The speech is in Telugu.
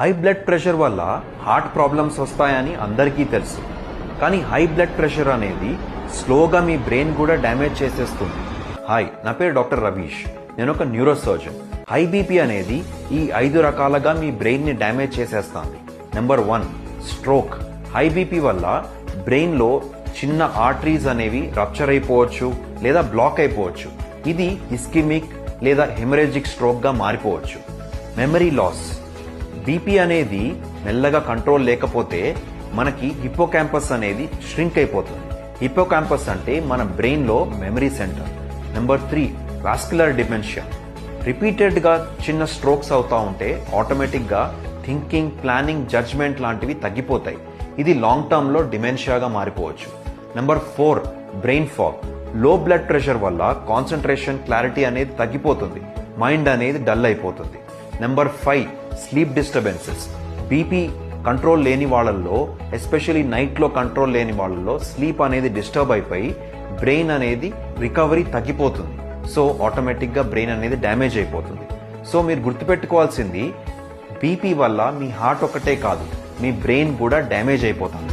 హై బ్లడ్ ప్రెషర్ వల్ల హార్ట్ ప్రాబ్లమ్స్ వస్తాయని అందరికీ తెలుసు. కానీ హై బ్లడ్ ప్రెషర్ అనేది స్లోగా మీ బ్రెయిన్ కూడా డ్యామేజ్ చేసేస్తుంది. హాయ్ నా పేరు డాక్టర్ రవీష్. నేను ఒక న్యూరో సర్జన్ హై బీపీ అనేది ఈ ఐదు రకాలుగా మీ బ్రెయిన్ని డ్యామేజ్ చేసేస్తుంది. Number one stroke. High BP వల్ల బ్రెయిన్లో చిన్న ఆర్టరీస్ అనేవి రప్చర్ అయిపోవచ్చు లేదా బ్లాక్ అయిపోవచ్చు. ఇది ఇస్కిమిక్ లేదా హెమరేజిక్ స్ట్రోక్గా మారిపోవచ్చు. Memory loss. బీపీ అనేది మెల్లగా కంట్రోల్ లేకపోతే మనకి హిప్పోకాంపస్ అనేది ష్రింక్ అయిపోతుంది. హిప్పోకాంపస్ అంటే మన బ్రెయిన్లో memory centre. Number three vascular dementia రిపీటెడ్గా చిన్న స్ట్రోక్స్ అవుతూ ఉంటే ఆటోమేటిక్గా థింకింగ్ ప్లానింగ్ జడ్జ్మెంట్ లాంటివి తగ్గిపోతాయి. ఇది లాంగ్ టర్మ్లో డిమెన్షియాగా మారిపోవచ్చు. నెంబర్ ఫోర్ బ్రెయిన్ ఫాగ్లో బ్లడ్ ప్రెషర్ వల్ల కాన్సన్ట్రేషన్ క్లారిటీ అనేది తగ్గిపోతుంది. మైండ్ అనేది డల్ అయిపోతుంది. Number five sleep disturbances BP control లేని వాళ్ళల్లో ఎస్పెషలీ నైట్లో కంట్రోల్ లేని వాళ్ళల్లో స్లీప్ అనేది డిస్టర్బ్ అయిపోయి బ్రెయిన్ అనేది రికవరీ తగ్గిపోతుంది. సో ఆటోమేటిక్గా బ్రెయిన్ అనేది డ్యామేజ్ అయిపోతుంది. సో మీరు గుర్తుపెట్టుకోవాల్సింది బీపీ వల్ల మీ హార్ట్ ఒకటే కాదు మీ బ్రెయిన్ కూడా డ్యామేజ్ అయిపోతుంది.